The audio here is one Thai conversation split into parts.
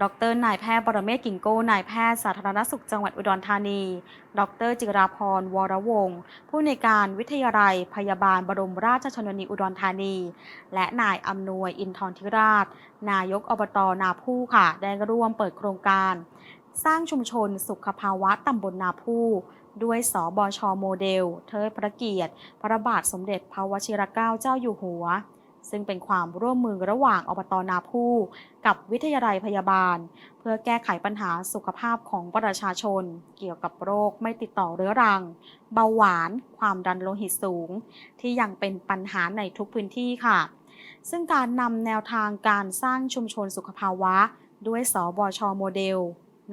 ดรนายแพทย์บรเมศกิ่งโก้ นายแพทย์สาธารณสุขจังหวัดอุดรธานี ดรจิราพร วรวงศ์ ผู้ในการวิทยาลัยพยาบาลบรมราชชนนีอุดรธานี และนายอำนวยอินทรธิราช นายกอบตนาผู้ค่ะ ได้ร่วมเปิดโครงการ สร้างชุมชนสุขภาวะตำบลนาผู้ด้วยสบชโมเดล เทิดพระเกียรติ พระบาทสมเด็จพระวชิรเกล้าเจ้าอยู่หัว ซึ่งเป็นความร่วมมือระหว่างอบตนาผู้ กับวิทยาลัยพยาบาล เพื่อแก้ไขปัญหาสุขภาพของประชาชน เกี่ยวกับโรคไม่ติดต่อเรื้อรัง เบาหวาน ความดันโลหิตสูง ที่ยังเป็นปัญหาในทุกพื้นที่ค่ะ ซึ่งการนำแนวทางการสร้างชุมชนสุขภาวะ ด้วยสบชโมเดล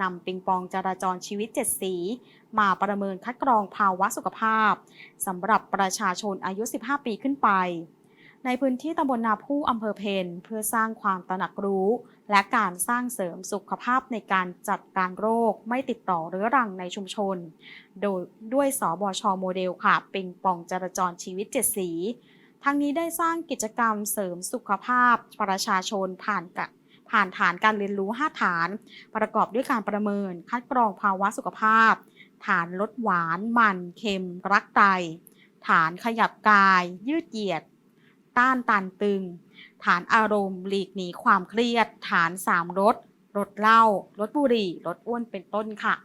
นำปิงปองจราจรชีวิต 7 สี มาประเมินคัดกรองภาวะสุขภาพสำหรับประชาชนอายุ 15 ปีขึ้นไป ในพื้นที่ตำบลนาผู้อำเภอเพนเพื่อสร้างความตระหนักรู้ และการสร้างเสริมสุขภาพในการจัดการโรคไม่ติดต่อเรื้อรังในชุมชน โดยด้วยสบชโมเดลค่ะ เปิงปองจราจรชีวิต7สี ทั้งนี้ได้สร้างกิจกรรมเสริมสุขภาพประชาชนผ่านกะผ่านฐานการเรียนรู้ 5 ฐาน ประกอบด้วยการประเมิน คัดกรองภาวะสุขภาพ ฐานลดหวาน มัน เค็ม รักไต ฐานขยับกาย ยืดเหยียด ต้านตันตึง ฐานอารมณ์ หลีกหนีความเครียด ฐานสามรสรสเหล้ารสบุหรี่รสอ้วนเป็นต้นค่ะ